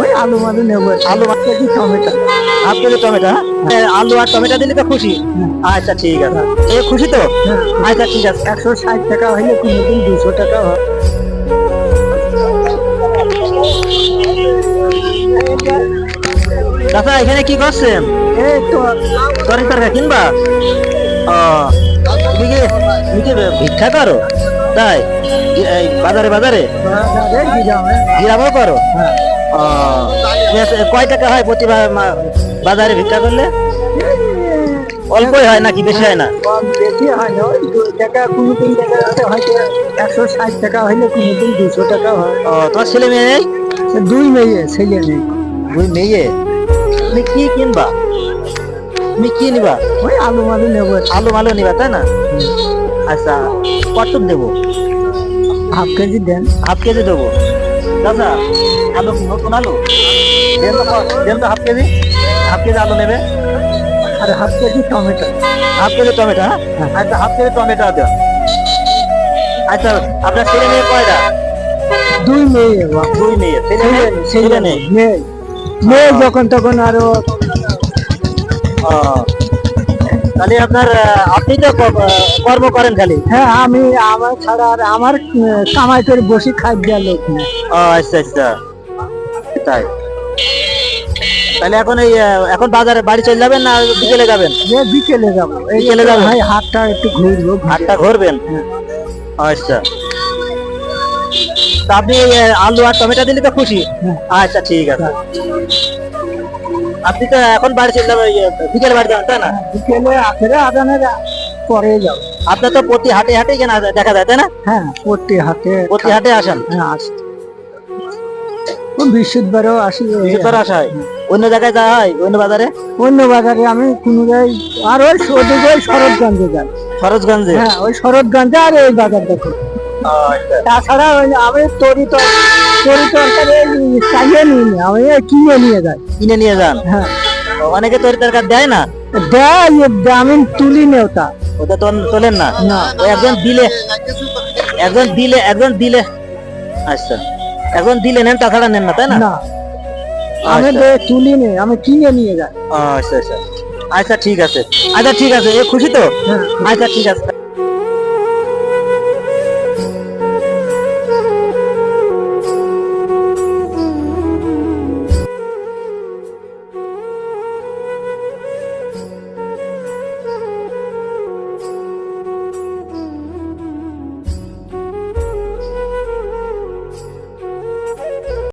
ওই আলু নেব আলু আলু আর টমেটো দিলে তো খুশি আচ্ছা ঠিক আছে এ খুশি তো আচ্ছা ঠিক আছে একশো ষাট টাকা হইলে দুশো টাকা দাদা এখানে কি করছেন তরি তরকারি কিনবা ও ভিক্ষা করো তাই? এই বাজারে বাজারে বাজারে? গ্রামে গ্রামও করো? কয় টাকা হয় প্রতি বাজারে ভিক্ষা করলে? অল্পই হয় নাকি বেশি হয় না? বেশি হয় না টাকা কোনো তিন টাকা হয়তো একশো ষাট টাকা হইলে কোনোদিন দুশো টাকা হয়। তোমার ছেলে মেয়ে নেই? দুই মেয়ে ছেলে নেই দুই মেয়ে? তুমি কি কিনবা? তুমি কি নিবা? ওই আলু মালু নেব। আলু মালু নিবা তাই না? আচ্ছা কটুক দেবো? হাফ কেজি দেন হাফ কেজি দেবো। দাদা আলু নতুন আলু? দেন তো দেন তো হাফ কেজি। হাফ কেজি আলু নেবে। আর half kg tomato. Half kg tomato হ্যাঁ? আচ্ছা হাফ কেজি টমেটো দেন। আচ্ছা আপনার ছেলে মেয়ে কয়টা? দুই মেয়ে দুই মেয়ে। ছেলে মেয়ে? নেই, ছেলে মেয়ে? মেয়ে। যখন তখন আরও তাহলে আপনার আপনি তো কর্ম করেন খালি। হ্যাঁ আমি আমার ছাড়া আর আমার কামাই করে বসে খাই দেওয়া লোক না। আচ্ছা আচ্ছা। তাই। তাহলে এখন এই এখন বাজারে বাড়ি চলে যাবেন না বিকেলে যাবেন? যে বিকেলে যাব। বিকেলে যাব? ভাই হাতটা একটু ঘুরবো। হাটটা ঘুরবেন? হ্যাঁ। আচ্ছা। তা আপনি আলু আর টমেটো দিলে তো খুশি? হ্যাঁ। আচ্ছা ঠিক আছে। আপনি তো এখন বাড়ি চলে যাবেন বিকেলে বাড়ি যাবেন তাই না? বিকেলে আদানের পরে আপনার তো প্রতি হাটে হাটে কেনা দেখা যায় তাই না? হ্যাঁ প্রতি হাতে প্রতি হাটে আসেন? হ্যাঁ আসি। বৃহস্পতিবারও আসি। আসা হয়? অন্য জায়গায় যাওয়া হয়? অন্য বাজারে? অন্য বাজারে আমি কোনো জায়গায় আর ওই ওদিকে ওই শরৎগঞ্জে যাই। খরচগঞ্জে হ্যাঁ ওই শরৎগঞ্জে আর এই বাজার দেখো তাছাড়া আমি তরি তো তরি তরকারি চাইয়ে নিই না আমি কিনে নিয়ে যাই। কিনে নিয়ে যান? হ্যাঁ। অনেকে তরি তরকারি দেয় না? দেয় আমি তুলি নেওতা ওটা। তো তোলেন না? না। একজন দিলে একজন দিলে একজন দিলে আচ্ছা। একজন দিলে নেন তাছাড়া নেন না তাই না? না। আমি আচ্ছা। তুলি নেই আমি কিনে নিয়ে যাই। আচ্ছা আচ্ছা। আচ্ছা ঠিক আছে। আচ্ছা ঠিক আছে। এ খুশি তো? হ্যাঁ আচ্ছা ঠিক আছে।